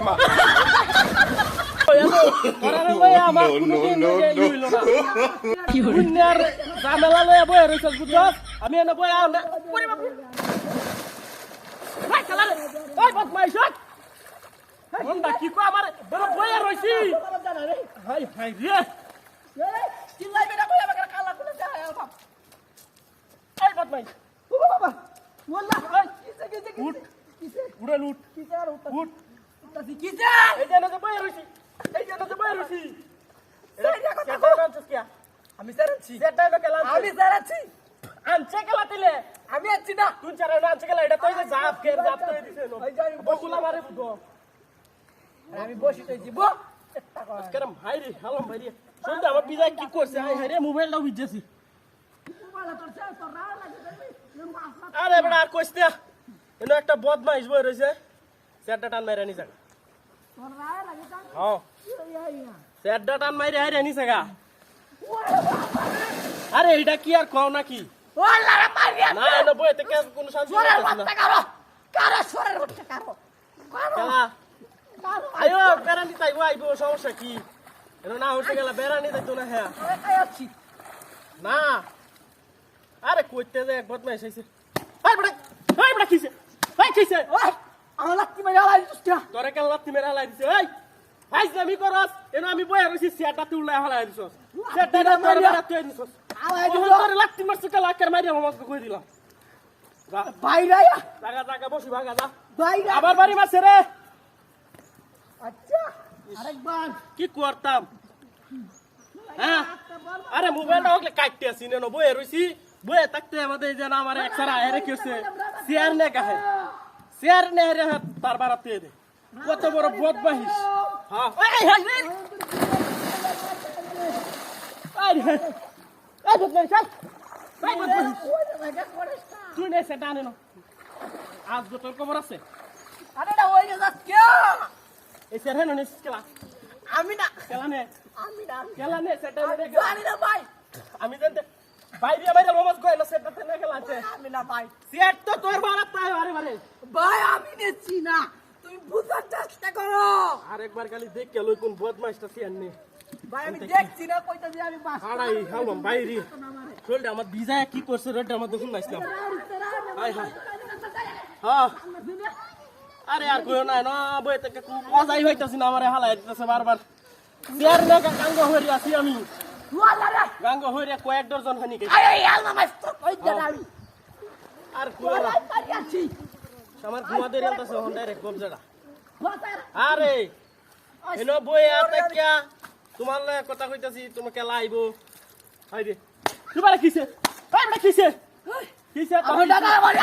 আমার বইয়া রইছস বুঝছস? আমি এনে বইয়া না ওরে বাপ রে। ভাই, শালারে, ওই বদমাইশ, ওই। মন্দা কি কয় আমার বড় বইয়া রইছি হাই হাই রে এই উঠ উঠ এই যে? এনে যে বইয়া রইছি এই যে যে বইয়া রইছি সেটা আনছিস কিয়া আমি সারাচ্ছি সেটা এনে কেলা আমি সারাচ্ছি আনছে। কেলা দিলে। আমি আছি না। তুই চারে না আনছে কেলা এটা তো যে জাপ কে জাপ তো দিছে নো যে আমি বকুলা মারে বুঝো আমি বসি তো দিব কেরম ভাই রে হালম ভাই রে। শুনতে আমার পিজা কি করছে? হাই হাই রে মোবাইলটা উইজেছি আরে বড় আর কইস না। এনো একটা বদমাইশ বই রইছে। সেটটা টান মাইরা নি জায়গা হ্যাঁ সেটটা টান মাইরা হাইরা নি জায়গা আরে এটা কি আর কও নাকি? না কোনো শান্তি না। বাচ্চা কারও। কারও সরের বাচ্চা কারও। আয়ো আইবো সমস্যা কি? না হচ্ছে গেলা বেড়ানি তাইতো না হ্যাঁ। না। আরে কইতে যে এক বদমাইশ আইছে হাই বড় হাই বড় কিছে হাই কিছে ওই। আমার লাত্তি মেরে আলাই দুষ্টা তোরে কেন লাত্তি মেরে হালাই দিছে? এই ফাইজলামি করস। এনো আমি বইয়া রইছি সিয়াটা তুললাই হালাই দিছস। সেটা তোর বেড়া তুই দিছস। আলাই ওহন দিল। তোরে লাত্তি মারছ কেলা আকার মারিয়া মামাকে কই দিলাম? বাইরে জাগা জাগা বসি ভাগা যা। বাইরে আবার বাড়ি মারছে রে। আচ্ছা আরেকবার। কি করতাম? হ্যাঁ? আরে মোবাইলটা ওকে কাটতে আসি না বইয়ে রইছি। বইয়ে থাকতে আমাদের এই যে না আমার একসারা হেরে কি হচ্ছে চেয়ার নে গাহে। চেয়ার নে হেরে হাত তার বারাতে দে। কত বড় এই বদমাহিস তুই নে সেটা আনে না আজ তোর খবর আছে? আরে না ওই যাস কে এই চেয়ার হেন নিস কেলা? আমি না কেলা নে? আমি না কেলা নে সেটা নে জানি না ভাই। আমি জানতে বাইরে বাইরে মোমোস কই না সেটা তে না খেলা আছে আমি না ভাই। সিয়ার তো তোর বাড়া তাই আরে বারে ভাই আমি নেছি না। তুমি বুঝার চেষ্টা করো। আরেকবার খালি দেখ কে লই কোন বদমাইশটা সিয়ার নে। ভাই আমি দেখছি না কইতা যে আমি বাস আড়াই হালম বাইরে। চলটা আমার। বিজায় কি করছে রেড আমার দেখুন নাইছিলাম হাই হাই হ্যাঁ। আরে আর কইও না না বই থেকে মজাই হইতাছি না আমারে হালাই দিতেছে বারবার। সিয়ার নে গাঙ্গ হইরি আছি আমি। গাঙ্গ হইরি কয়েক ডজন কে আরে আলমা মাস্ত কইতা না আমি? আর কইও না। ওয়ালা পারি আছি। আমার ঘুমাতে রেলতাছে হন ডাইরেক্ট কবজাটা আরে। হেন বই কিয়া তোমার লাগে কথা কইতাছি তোমাকে লাইব হাই দে। তোমার কিছে হাই বড়।